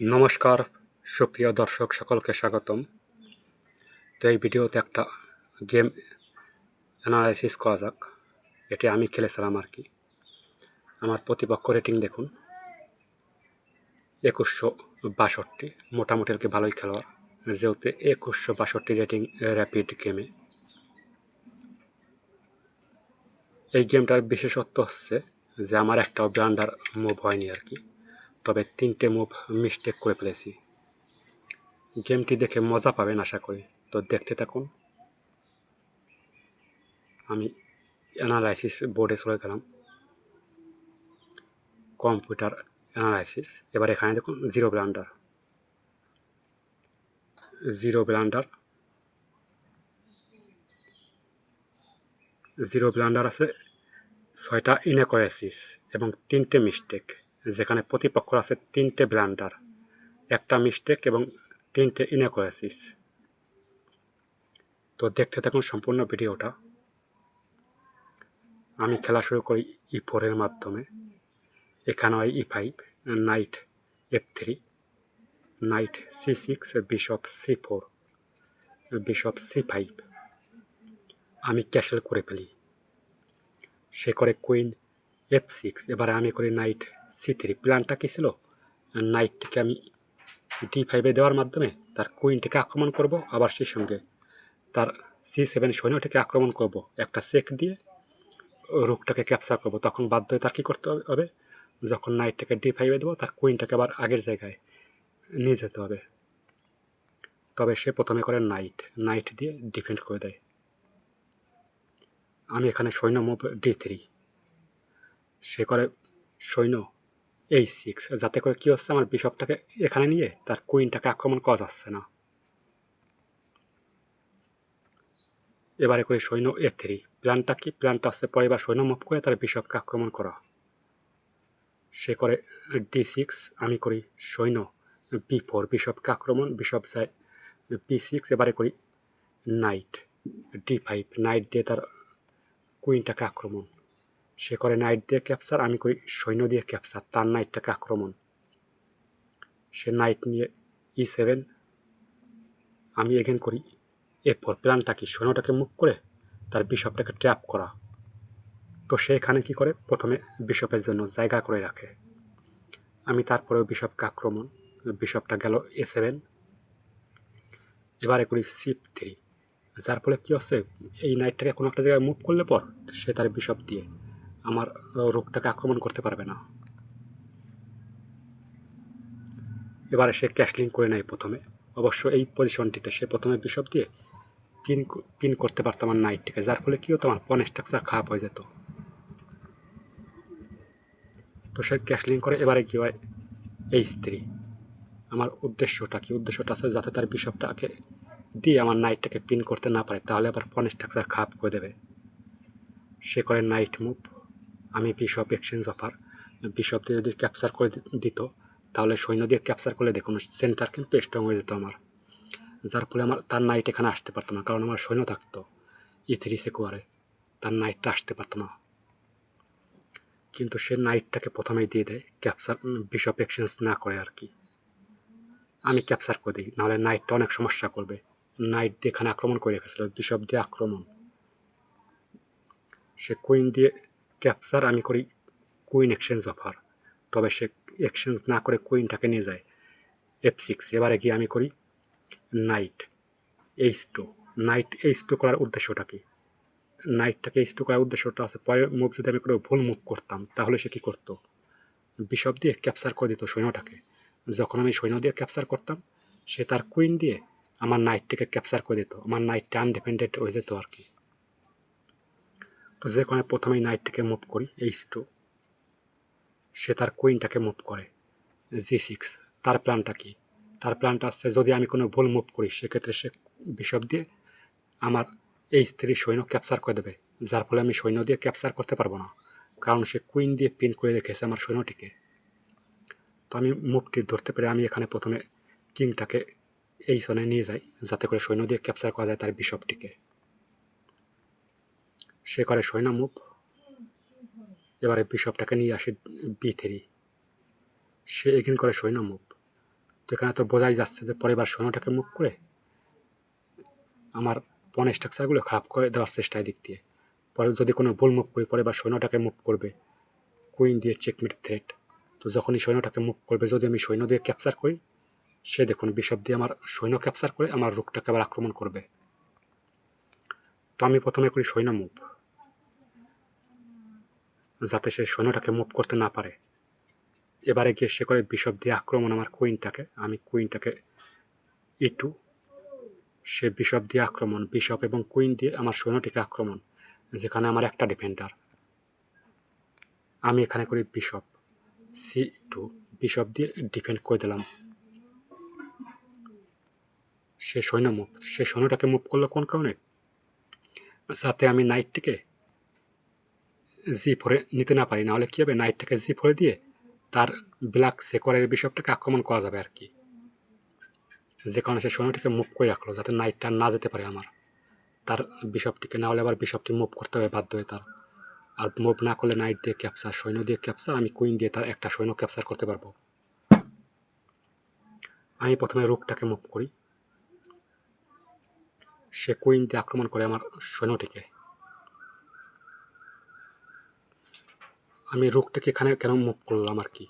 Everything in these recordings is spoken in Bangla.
নমস্কার, সুপ্রিয় দর্শক সকলকে স্বাগতম। তো এই ভিডিওতে একটা গেম অ্যানালাইসিস করা যাক। এটি আমি খেলেছিলাম আর কি। আমার প্রতিপক্ষ রেটিং দেখুন। একুশশো বাষট্টি, মোটামুটি আর কি ভালোই খেলোয়াড়। যেহেতু একুশশো বাষট্টি রেটিং র্যাপিড গেমে এই গেমটার বিশেষত্ব হচ্ছে যে, আমার একটাও ব্লান্ডার মুভ হয়নি আর কি। তবে তিনটে মুভ মিস্টেক করে ফেলেছি। গেমটি দেখে মজা পাবেন আশা করি। তো দেখতে থাকুন। আমি অ্যানালাইসিস বোর্ডে চলে গেলাম। কম্পিউটার অ্যানালাইসিস এবার এখানে দেখুন zero blunder zero blunder zero blunder আছে ছয়টা ইনেকোয়াসিস এবং তিনটে মিস্টেক যেখানে প্রতিপক্ষ আছে তিনটে ব্লান্ডার, একটা মিস্টেক এবং তিনটে ইনেকোয়াসিস তো দেখতে থাকুন সম্পূর্ণ ভিডিওটা। আমি খেলা শুরু করি ই ফোরের মাধ্যমে। এখানে হয় E five knight F three knight C six bishop C four bishop C five আমি ক্যাশেল করে ফেলি। সে করে কুইন এফ সিক্স এবারে আমি করি নাইট সি থ্রি প্ল্যানটা কী ছিল? নাইটটিকে আমি ডি ফাইভে দেওয়ার মাধ্যমে তার কুইনটিকে আক্রমণ করব আবার সেই সঙ্গে। তার সি সেভেন সৈন্যটিকে আক্রমণ করব। একটা চেক দিয়ে রুকটাকে ক্যাপচার করব। তখন বাধ্য হয়ে তার কী করতে হবে? যখন নাইটটাকে ডি ফাইভে দেবো, তার কুইনটাকে আবার আগের জায়গায় নিয়ে যেতে হবে। তবে সে প্রথমে করে নাইট নাইট দিয়ে ডিফেন্ড করে দেয়। আমি এখানে সৈন্য মুভ ডি থ্রি সে করে, সৈন্য, এই সিক্স যাতে করে কী হচ্ছে আমার বিশপটাকে এখানে নিয়ে তার কুইনটাকে আক্রমণ করা যাচ্ছে না। এবারে করি সৈন্য এ থ্রি প্ল্যানটা কি? প্ল্যানটা হচ্ছে পরে এবার সৈন্য মুভ করে তার বিশপকে আক্রমণ করা। সে করে ডি সিক্স আমি করি সৈন্য বি ফোর বিশপকে আক্রমণ, বিশপ যায় বি সিক্স এবারে করি নাইট ডি ফাইভ নাইট দিয়ে তার কুইনটাকে আক্রমণ। সে করে নাইট দিয়ে ক্যাপচার আমি করি সৈন্য দিয়ে ক্যাপচার তার নাইটটাকে আক্রমণ। সে নাইট নিয়ে ই সেভেন আমি এগেন করি এ ফোর প্ল্যানটা কি? সৈন্যটাকে মুখ করে তার বিশপটাকে ট্র্যাপ করা। তো সে এখানে কী করে? প্রথমে বিশপের জন্য জায়গা করে রাখে। আমি তারপরেও বিশপকে আক্রমণ, বিশপটা গেল এ সেভেন এবারে করি সিপ থ্রি যার ফলে কী হচ্ছে? এই নাইটটাকে কোনো একটা জায়গায় মুভ করলে পর সে তার বিশপ দিয়ে আমার রোগটাকে আক্রমণ করতে পারবে না। এবারে সে ক্যাশলিং করে নেয় প্রথমে। অবশ্য এই পজিশনটিতে সে প্রথমে বিশপ দিয়ে পিন পিন করতে পারতো আমার নাইটটিকে যার ফলে কী হতো আমার পন স্ট্রাকচার খারাপ হয়ে যেত। তো সে ক্যাশলিং করে এবারে কী হয় এই স্ত্রী। আমার উদ্দেশ্যটা কি? উদ্দেশ্যটা আছে যাতে তার বিশপটাকে দিয়ে আমার নাইটটাকে পিন করতে না পারে, তাহলে আবার পন স্ট্রাকচার খারাপ করে দেবে। সে করে নাইট মুভ আমি বিশপ এক্সচেঞ্জ অফার বিশপ দিয়ে যদি ক্যাপচার করে দিত, তাহলে সৈন্য দিয়ে ক্যাপচার করলে দেখুন সেন্টার কিন্তু স্ট্রং হয়ে যেত আমার। যার ফলে আমার, তার নাইট এখানে আসতে পারতো না, কারণ আমার সৈন্য থাকতো ই থ্রি সেকুয়ারে তার নাইটটা আসতে পারতো না। কিন্তু সে নাইটটাকে প্রথমেই দিয়ে দেয় ক্যাপচার বিশপ এক্সচেঞ্জ না করে আর কি। আমি ক্যাপচার করে দিই, নাহলে নাইটটা অনেক সমস্যা করবে। নাইট দিয়ে এখানে আক্রমণ করে রেখেছিল বিশপ দিয়ে আক্রমণ। সে কুইন দিয়ে ক্যাপচার আমি করি কুইন এক্সচেঞ্জ অফার। তবে সে এক্সচেঞ্জ না করে কুইনটাকে নিয়ে যায়। এফ সিক্স এবারে গিয়ে আমি করি knight H two knight H two করার উদ্দেশ্যটা কি? নাইটটাকে এইচ টু করার উদ্দেশ্যটা আছে পরে মুভ যদি আমি করে ভুল মুভ করতাম, তাহলে সে কী করতো? বিশপ দিয়ে ক্যাপচার করে দিত সৈন্যটাকে। যখন আমি সৈন্য দিয়ে ক্যাপচার করতাম, সে তার কুইন দিয়ে আমার নাইটটিকে ক্যাপচার করে দিত। আমার নাইটটা আনডিপেন্ডেন্ট হয়ে যেত আর কি। তো যে কোনো প্রথমেই নাইটটিকে মুভ করি এইচ টু সে তার কুইনটাকে মুভ করে জি সিক্স তার প্ল্যানটা কি? তার প্ল্যানটা আসছে যদি আমি কোনো ভুল মুভ করি, সেক্ষেত্রে সে বিশপ দিয়ে আমার এই স্ত্রী সৈন্য ক্যাপচার করে দেবে। যার ফলে আমি সৈন্য দিয়ে ক্যাপচার করতে পারব না, কারণ সে কুইন দিয়ে পিন করে রেখেছে আমার সৈন্যটিকে। তো আমি মুভটি ধরতে পেরে আমি এখানে প্রথমে কিংটাকে এই সনে নিয়ে যাই, যাতে করে সৈন্য দিয়ে ক্যাপচার করা যায় তার বিশপটিকে সে করে সৈন্য মুভ এবারে বিশপটাকে নিয়ে আসে বি থ্রি সে এগিন করে সৈন্য মুভ তো এখানে তো বোঝাই যাচ্ছে যে পরের বার সৈন্যটাকে মুভ করে আমার পন স্ট্রাকচারগুলো খারাপ করে দেওয়ার চেষ্টায় দিক দিয়ে। পরে যদি কোনো ভুল মুভ করি পরে বা সৈন্যটাকে মুভ করবে। কুইন দিয়ে চেকমেট থ্রেট তো যখনই সৈন্যটাকে মুভ করবে, যদি আমি সৈন্য দিয়ে ক্যাপচার করি, সে দেখুন বিশপ দিয়ে আমার সৈন্য ক্যাপচার করে আমার রুকটাকে আবার আক্রমণ করবে। তো আমি প্রথমে করি সৈন্য মুভ যাতে সে সৈন্যটাকে মুভ করতে না পারে। এবারে গিয়ে সে করে বিশপ দিয়ে আক্রমণ আমার কুইনটাকে, আমি কুইনটাকে ইটু। সে বিশপ দিয়ে আক্রমণ, বিশপ এবং কুইন দিয়ে আমার সৈন্যটিকে আক্রমণ, যেখানে আমার একটা ডিফেন্ডার। আমি এখানে করি বিশপ, সি টু বিশপ দিয়ে ডিফেন্ড করে দিলাম। সে সৈন্য মুভ, সে সৈন্যটাকে মুভ করল কোন কারণে? যাতে আমি নাইটটিকে জি ফোরে নিতে না পারি, নাহলে কী হবে? নাইটটাকে জি ফোরে দিয়ে তার ব্ল্যাক সেকরের বিশপটাকে আক্রমণ করা যাবে আর কি যে কারণে সে সৈন্যটিকে মুভ করে রাখল, যাতে নাইটটা না যেতে পারে আমার। তার বিশপটিকে না হলে আবার বিশপটি মুভ করতে হবে বাধ্য হয়ে তার। আর মুভ না করলে নাইট দিয়ে ক্যাপচার সৈন্য দিয়ে ক্যাপচার আমি কুইন দিয়ে তার একটা সৈন্য ক্যাপচার করতে পারব। আমি প্রথমে রুকটাকে মুভ করি। সে কুইন দিয়ে আক্রমণ করে আমার সৈন্যটিকে। আমি রুকটাকে এখানে কেন মুভ করলাম আর কি?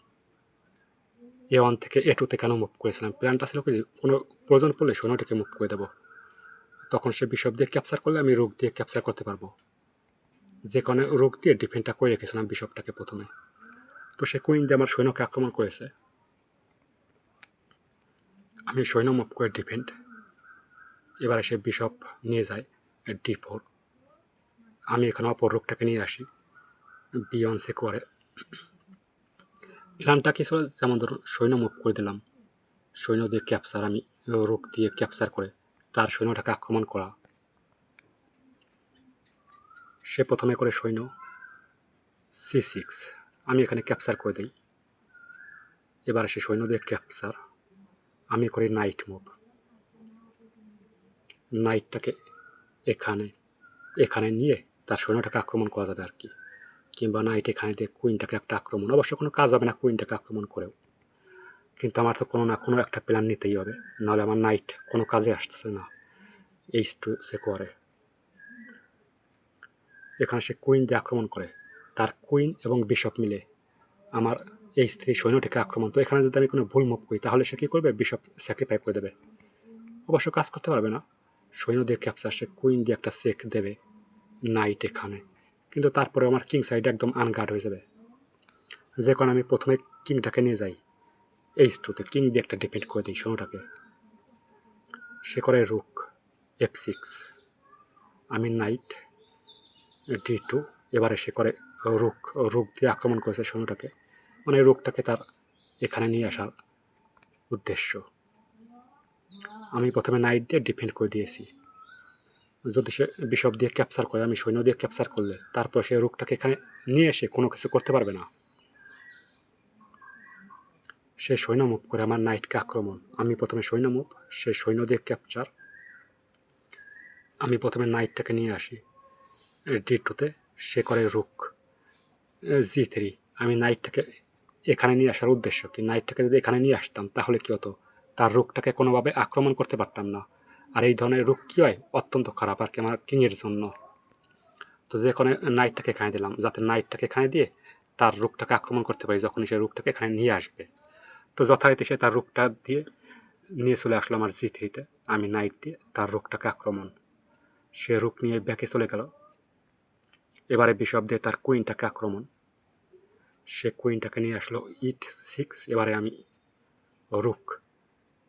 এ ওয়ান থেকে এ টুতে কেন মুভ করেছিলাম? প্ল্যানটা ছিল কি, কোনো প্রয়োজন পড়লে সৈন্যটিকে মুভ করে দেবো। তখন সে বিশপ দিয়ে ক্যাপচার করলে আমি রোগ দিয়ে ক্যাপচার করতে পারব। যে কারণে রোগ দিয়ে ডিফেন্ডটা করে রেখেছিলাম বিশপটাকে প্রথমে। তো সে কুইন দিয়ে আমার সৈন্যকে আক্রমণ করেছে। আমি সৈন্য মুভ করে ডিফেন্ড এবারে সে বিশপ নিয়ে যায় ডি ফোর আমি এখানে অপর রোগটাকে নিয়ে আসি। বিয়ন্সে করে। প্ল্যানটা কি ছিল? যেমন ধরুন, সৈন্য মুভ করে দিলাম। সৈন্য দিয়ে ক্যাপচার আমি রোগ দিয়ে ক্যাপচার করে, তার সৈন্যটাকে আক্রমণ করা। সে প্রথমে করে সৈন্য সি সিক্স আমি এখানে ক্যাপচার করে দিই। এবার সে সৈন্য দিয়ে ক্যাপচার আমি করি নাইট মুভ নাইটটাকে এখানে এখানে নিয়ে তার সৈন্যটাকে আক্রমণ করা যাবে আর কি। কিংবা নাইট এখানে কুইনটাকে একটা আক্রমণ। অবশ্য কোনো কাজ হবে না কুইনটাকে আক্রমণ করেও। কিন্তু আমার তো কোনো না কোনো একটা প্ল্যান নিতেই হবে। নাহলে আমার নাইট কোনো কাজে আসতেছে না। এই টু সে করে। এখানে সে কুইন দিয়ে আক্রমণ করে। তার কুইন এবং বিশপ মিলে আমার এই স্ত্রী সৈন্যটিকে আক্রমণ। তো এখানে যদি আমি কোনো ভুল মুভ করি, তাহলে সে কী করবে? বিশপ স্যাক্রিফাই করে দেবে। অবশ্য কাজ করতে পারবে না। সৈন্য দিয়ে ক্যাপচার সে কুইন দিয়ে একটা সেক দেবে নাইট এখানে। কিন্তু তারপরে আমার কিং সাইড একদম আনগার্ড হয়ে যাবে। যে কারণে আমি প্রথমে কিংটাকে নিয়ে যাই এইচ টুতে কিং দিয়ে একটা ডিপেন্ড করে দিই সৈন্যটাকে সে করে রুক এফ সিক্স আমি নাইট ডি টু এবারে সে করে রুক রুক দিয়ে আক্রমণ করেছে সৈন্যটাকে মানে রুকটাকে তার এখানে নিয়ে আসার উদ্দেশ্য। আমি প্রথমে নাইট দিয়ে ডিফেন্ড করে দিয়েছি। যদি সে বিষব দিয়ে ক্যাপচার করে, আমি সৈন্য দিয়ে ক্যাপচার করলে, তারপর সে রোগটাকে এখানে নিয়ে এসে কোনো কিছু করতে পারবে না। সে সৈন্য মুভ করে আমার নাইটকে আক্রমণ। আমি প্রথমে সৈন্য মুভ সে সৈন্য দিয়ে ক্যাপচার আমি প্রথমে নাইটটাকে নিয়ে আসি। ডি টুতে সে করে রুক জি থ্রি আমি নাইটটাকে এখানে নিয়ে আসার উদ্দেশ্য কি? নাইটটাকে যদি এখানে নিয়ে আসতাম, তাহলে কী হতো? তার রুকটাকে কোনোভাবে আক্রমণ করতে পারতাম না। আর এই ধরনের রোগ কী হয়? অত্যন্ত খারাপ আর কি আমার কিংয়ের জন্য। তো যে কোনো নাইটটাকে এখানে দিলাম, যাতে নাইটটাকে এখানে দিয়ে তার রোগটাকে আক্রমণ করতে পারি যখনই সে রুকটাকে এখানে নিয়ে আসবে। তো যথারীতি সে তার রোগটা দিয়ে নিয়ে চলে আসলো আমার জি থ্রিতে আমি নাইট দিয়ে তার রোগটাকে আক্রমণ। সে রুক নিয়ে ব্যাকে চলে গেল। এবারে বিশপ দিয়ে তার কুইনটাকে আক্রমণ। সে কুইনটাকে নিয়ে আসলো ইট সিক্স। এবারে আমি রুক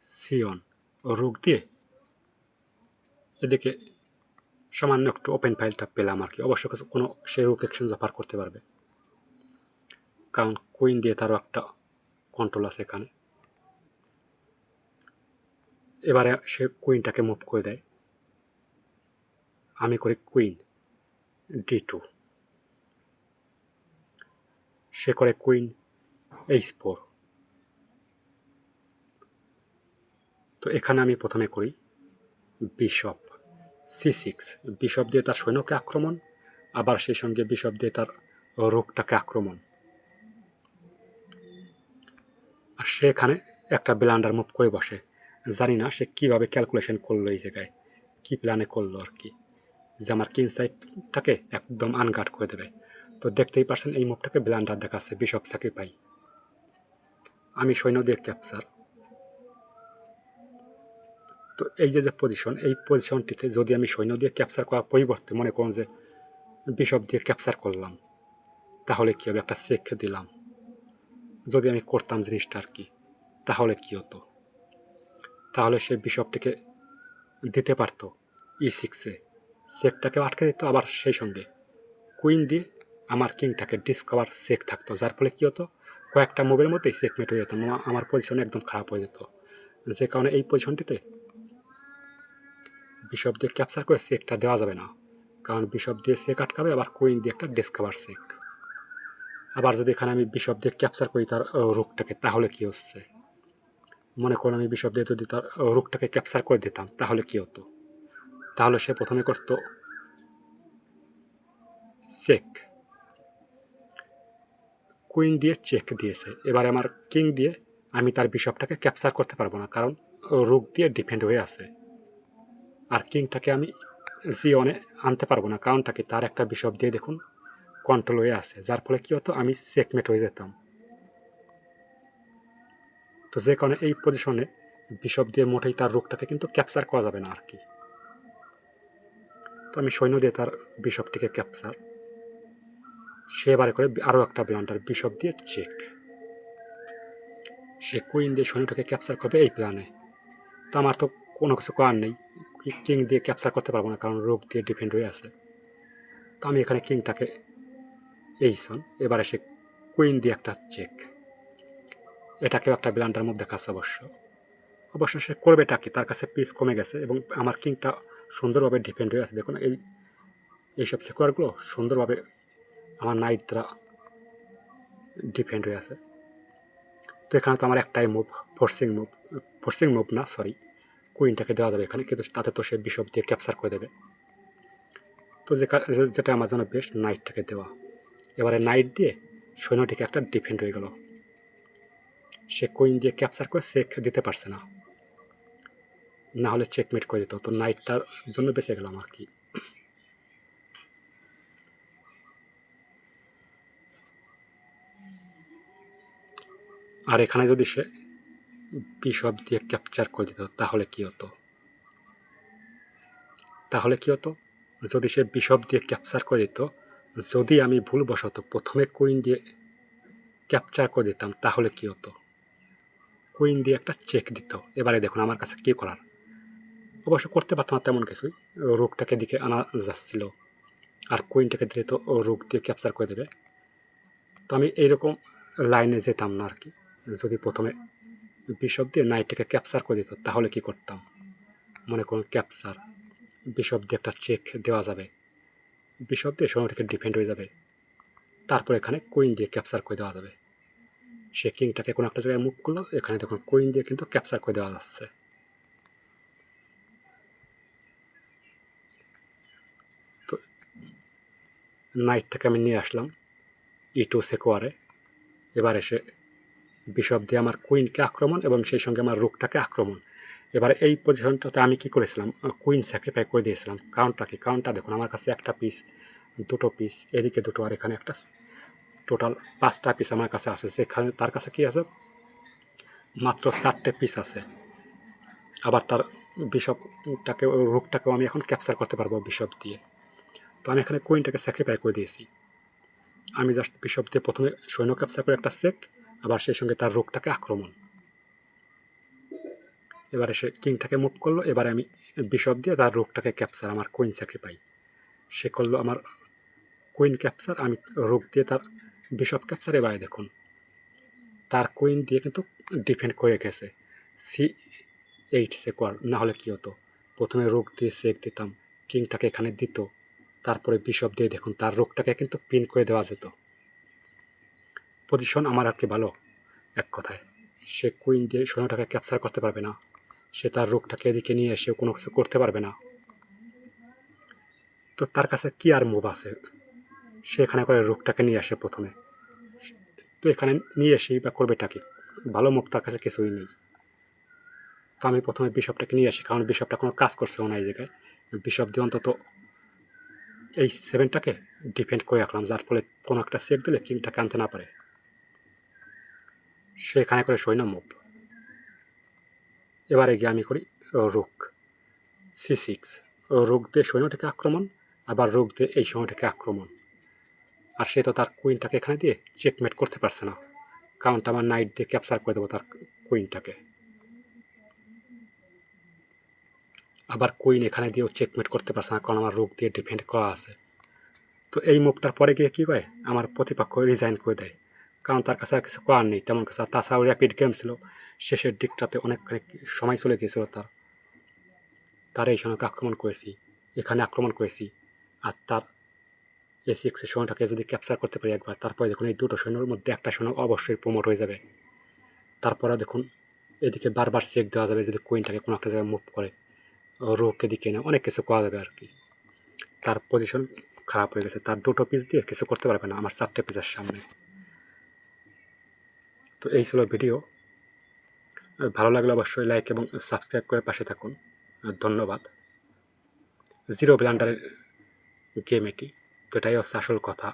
সিয়ন রুক দিয়ে এদিকে সামান্য একটু ওপেন ফাইলটা পেলাম আর কি। অবশ্য কোনো সে রুক এক্সচেঞ্জ অফার করতে পারবে। কারণ কুইন দিয়ে তারও একটা কন্ট্রোল আছে এখানে। এবারে সে কুইনটাকে মুভ করে দেয়। আমি করি কুইন ডি টু সে করে কুইন এইচ ফোর তো এখানে আমি প্রথমে করি বিশপ সি সিক্স বিশপ দিয়ে তার সৈন্যকে আক্রমণ, আবার সেই সঙ্গে বিশপ দিয়ে তার রোগটাকে আক্রমণ। আর সেখানে একটা ব্লান্ডার মুভ করে বসে। জানি না সে কীভাবে ক্যালকুলেশন করল এই জায়গায়, কী প্ল্যানে করল আর কি। যে আমার কিং সাইডটাকে একদম আনগার্ড করে দেবে। তো দেখতেই পারছেন এই মুভটাকে ব্লান্ডার দেখাচ্ছে বিশপ পাই আমি সৈন্য দিয়ে ক্যাপচার তো এই যে যে পজিশন এই পজিশনটিতে যদি আমি সৈন্য দিয়ে ক্যাপচার করার পরিবর্তে মনে করুন যে বিশপ দিয়ে ক্যাপচার করলাম, তাহলে কী হবে? একটা চেক দিলাম। যদি আমি করতাম জিনিসটা আর কি, তাহলে কী হতো? তাহলে সে বিশপটিকে দিতে পারতো ই সিক্সে চেকটাকে আটকে দিত আবার সেই সঙ্গে। কুইন দিয়ে আমার কিংটাকে ডিসকভার চেক থাকতো। যার ফলে কী হতো? কয়েকটা মুভের মধ্যেই চেকমেট হয়ে যেত আমার পজিশন একদম খারাপ হয়ে যেত। যে কারণে এই পজিশনটিতে বিশপ দিয়ে ক্যাপচার করে চেকটা দেওয়া যাবে না। কারণ বিশপ দিয়ে চেক আটকাবে, আবার কুইন দিয়ে একটা ডিসকভার চেক আবার যদি এখানে আমি বিশপ দিয়ে ক্যাপচার করি তার রোগটাকে তাহলে কি হচ্ছে? মনে করুন আমি বিশপ দিয়ে যদি তার রোগটাকে ক্যাপচার করে দিতাম, তাহলে কি হতো? তাহলে সে প্রথমে করতো চেক কুইন দিয়ে চেক দিয়েছে। এবারে আমার কিং দিয়ে আমি তার বিশপটাকে ক্যাপচার করতে পারব না, কারণ রুক দিয়ে ডিপেন্ড হয়ে আছে। আর কিংটাকে আমি জিওনে আনতে পারব না। কারণটাকে তার একটা বিশপ দিয়ে দেখুন কন্ট্রোল হয়ে আছে। যার ফলে কী হতো? আমি চেকমেট হয়ে যেতাম। তো যে কারণে এই পজিশনে বিশপ দিয়ে মোটেই তার রোগটাকে কিন্তু ক্যাপচার করা যাবে না আর কি। তো আমি সৈন্য দিয়ে তার বিশপটিকে ক্যাপচার সে এবারে করে আরও একটা ব্লান্ডার বিশপ দিয়ে চেক সে কুইন দিয়ে সৈন্যটাকে ক্যাপচার করবে এই প্ল্যানে তো আমার তো কোনো কিছু করার নেই। কিং দিয়ে ক্যাপচার করতে পারব না, কারণ রোগ দিয়ে ডিপেন্ড হয়ে আছে। তো আমি এখানে কিংটাকে, এই সন এবারে সে কুইন দিয়ে একটা চেক এটাকেও একটা ব্লান্ডার মধ্যে দেখাচ্ছে অবশ্য। অবশ্য সে করবেটা কি? তার কাছে পিস কমে গেছে এবং আমার কিংটা সুন্দরভাবে ডিপেন্ড হয়ে আছে। দেখুন, এই, এইসব সেকুয়ারগুলো সুন্দরভাবে আমার নাইট দ্বারা ডিপেন্ড হয়ে আছে। তো এখানে তো আমার একটাই move forcing move forcing move না সরি কুইনটাকে দেওয়া যাবে এখানে, কিন্তু তাতে তো সে বিশপ দিয়ে ক্যাপচার করে দেবে। তো যেটা আমার জন্য বেস্ট নাইটটাকে দেওয়া। এবারে নাইট দিয়ে সৈন্যটিকে একটা ডিফেন্ড হয়ে গেল। সে কুইন দিয়ে ক্যাপচার করে চেক দিতে পারছে না। না হলে চেকমেট করে দিত, তো নাইটটার জন্য বেঁচে গেলাম আর কি। আর এখানে যদি সে বিশপ দিয়ে ক্যাপচার করে দিত, তাহলে কি হতো? তাহলে কি হতো? যদি সে বিশপ দিয়ে ক্যাপচার করে দিত, যদি আমি ভুলবশত প্রথমে কুইন দিয়ে ক্যাপচার করে দিতাম, তাহলে কি হতো? কুইন দিয়ে একটা চেক দিত। এবারে দেখুন আমার কাছে কী করার। অবশ্য করতে পারতাম না তেমন কিছুই। রোগটাকে দিকে আনা যাচ্ছিল। আর কুইনটাকে দিলে তো রোগ দিয়ে ক্যাপচার করে দেবে। তো আমি এইরকম লাইনে যেতাম না আর কি। যদি প্রথমে বিশপ দিয়ে নাইটটাকে ক্যাপচার করে দিত, তাহলে কি করতাম? মনে করুন ক্যাপচার বিশপ দিয়ে একটা চেক দেওয়া যাবে। বিশপ দিয়ে সময়টাকে ডিফেন্ড হয়ে যাবে। তারপর এখানে কুইন দিয়ে ক্যাপচার করে দেওয়া যাবে। সে কিংটাকে কোনো একটা জায়গায় মুভ করল, এখানে দেখুন কুইন দিয়ে কিন্তু ক্যাপচার করে দেওয়া যাচ্ছে। তো নাইটটাকে আমি নিয়ে আসলাম ই টু সেকোয়ারে এবার এসে বিশপ দিয়ে আমার কুইনকে আক্রমণ এবং সেই সঙ্গে আমার রুকটাকে আক্রমণ। এবার এই পজিশনটাতে আমি কি করেছিলাম? কুইন স্যাক্রিফাই করে দিয়েছিলাম। কাউন্টটা কি? কাউন্টটা দেখুন, আমার কাছে একটা পিস দুটো পিস এদিকে দুটো আর এখানে একটা টোটাল পাঁচটা পিস আমার কাছে আছে। সেখানে তার কাছে কি আছে? মাত্র চারটে পিস আছে। আবার তার বিশপটাকে রুকটাকেও আমি এখন ক্যাপচার করতে পারব বিশপ দিয়ে। তো আমি এখানে কুইনটাকে স্যাক্রিফাই করে দিয়েছি। আমি জাস্ট বিশপ দিয়ে প্রথমে সৈন্য ক্যাপচার করে একটা সেক আবার সেই সঙ্গে তার রোগটাকে আক্রমণ। এবারে সে কিংটাকে মুভ করল, এবারে আমি বিশপ দিয়ে তার রোগটাকে ক্যাপচার আমার কুইন স্যাক্রিফাই সে করল আমার কুইন ক্যাপচার আমি রোগ দিয়ে তার বিশপ ক্যাপচার এবারে দেখুন, তার কুইন দিয়ে কিন্তু ডিফেন্ড করে গেছে। সি এইট সেকোয়ার না হলে কী হতো? প্রথমে রোগ দিয়ে সেক দিতাম, কিংটাকে এখানে দিত, তারপরে বিশপ দিয়ে দেখুন, তার রোগটাকে কিন্তু পিন করে দেওয়া যেত। পজিশন আমার আর কি ভালো, এক কথায়। সে কুইন দিয়ে সোনাটাকে ক্যাপচার করতে পারবে না, সে তার রোগটাকে এদিকে নিয়ে এসে কোনো কিছু করতে পারবে না। তো তার কাছে কি আর মুভ আছে? সে এখানে করে রোগটাকে নিয়ে আসে প্রথমে। তো এখানে নিয়ে এসেই বা করবেটা কি? ভালো মুখ তার কাছে কিছুই নেই। তো আমি প্রথমে বিশপটাকে নিয়ে আসি, কারণ বিশপটা কোনো কাজ করছে না এই জায়গায়। বিশপ দিয়ে অন্তত এই সেভেনটাকে ডিফেন্ড করে রাখলাম, যার ফলে কোনো একটা চেক দিলে কিংটাকে আনতে না পারে। সেখানে করে সৈন্য মুভ এবারে গিয়ে আমি করি রুক সি সিক্স রোগ দিয়ে সৈন্যটাকে আক্রমণ, আবার রোগ দিয়ে এই সৈন্যটাকে আক্রমণ। আর সে তো তার কুইনটাকে এখানে দিয়ে চেকমেট করতে পারছে না কারণটা আমার নাইট দিয়ে ক্যাপচার করে দেবো তার কুইনটাকে আবার কুইন এখানে দিয়েও চেকমেট করতে পারছে না, কারণ আমার রোগ দিয়ে ডিফেন্ড করা আছে। তো এই মুভটার পরে গিয়ে কী করে? আমার প্রতিপক্ষ রিজাইন করে দেয়। কারণ তার কাছে আর কিছু করার নেই। তেমন কিছু তাছাড়াও র্যাপিড গেম ছিল। শেষের দিকটাতে অনেক সময় চলে গিয়েছিল তার। তার এই সৈন্যকে আক্রমণ করেছি। এখানে আক্রমণ করেছি। আর তার এ সিক্সের সৈন্যটাকে যদি ক্যাপচার করতে পারি একবার, তারপরে দেখুন এই দুটো সৈন্যর মধ্যে একটা সৈন্য অবশ্যই প্রমোট হয়ে যাবে। তারপরে দেখুন এদিকে বারবার চেক দেওয়া যাবে যদি কুইনটাকে কোনো একটা জায়গায় মুভ করে। রোগ এদিকে না অনেক কিছু করা যাবে আর কি তার পজিশন খারাপ হয়ে গেছে। তার দুটো পিস দিয়ে কিছু করতে পারবে না আমার চারটে পিসের সামনে। তো এই ছিল ভিডিও। ভালো লাগলে অবশ্যই লাইক এবং সাবস্ক্রাইব করে পাশে থাকুন। ধন্যবাদ। জিরো ব্ল্যান্ডারের গেম এটি। তো এটাই হচ্ছে আসল কথা।